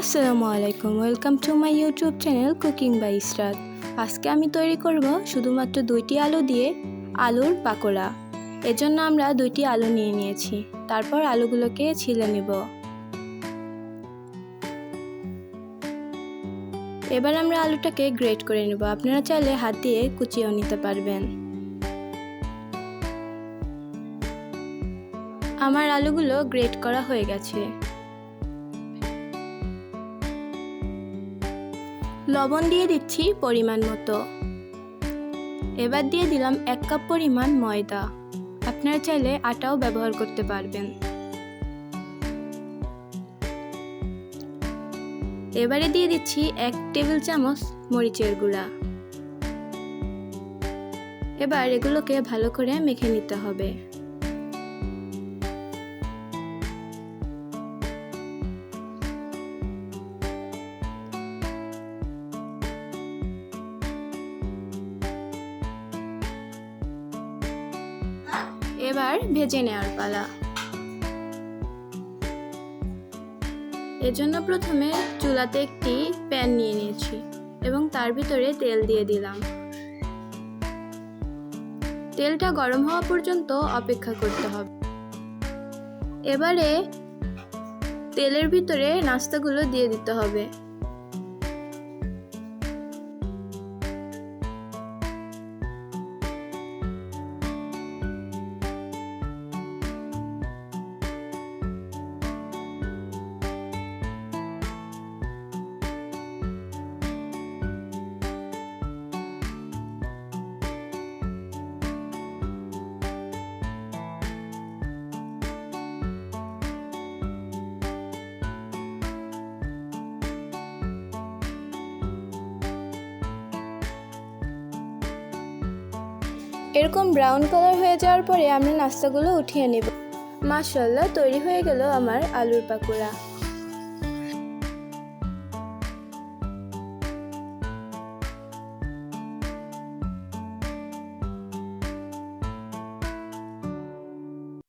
আসসালামু আলাইকুম, welcome to my YouTube channel cooking by Israt. আজকে আমি তৈরি করব শুধুমাত্র দুইটি আলু দিয়ে আলুর পাকোড়া। এজন্য আমরা দুইটি আলু নিয়ে নিয়েছি। তারপর আলুগুলোকে ছিলে নেব। এবার আমরা আলুটাকে গ্রেট করে নেব। আপনারা চাইলে হাত দিয়ে কুচিয়েও নিতে পারবেন। আমার আলুগুলো গ্রেট করা হয়ে গেছে। লবণ দিয়ে দিচ্ছি পরিমাণ মতো। এবার দিয়ে দিলাম এক কাপ পরিমাণ ময়দা। আপনারা চাইলে আটাও ব্যবহার করতে পারবেন। এবারে দিয়ে দিচ্ছি এক টেবিল চামচ মরিচের গুঁড়া। এবার এগুলোকে ভালো করে মেখে নিতে হবে। এবার ভেজে নেওয়ার পালা। এজন্য প্রথমে চুলাতে একটি প্যান নিয়ে নিয়েছি এবং তার ভিতরে তেল দিয়ে দিলাম। তেলটা গরম হওয়া পর্যন্ত অপেক্ষা করতে হবে। এবারে তেলের ভিতরে নাস্তাগুলো দিয়ে দিতে হবে। এরকম ব্রাউন কালার হয়ে যাওয়ার পরে আমরা নাস্তাগুলো উঠিয়ে নেব। মাশাল্লাহ তৈরি হয়ে গেল আমার আলুর পাকোড়া।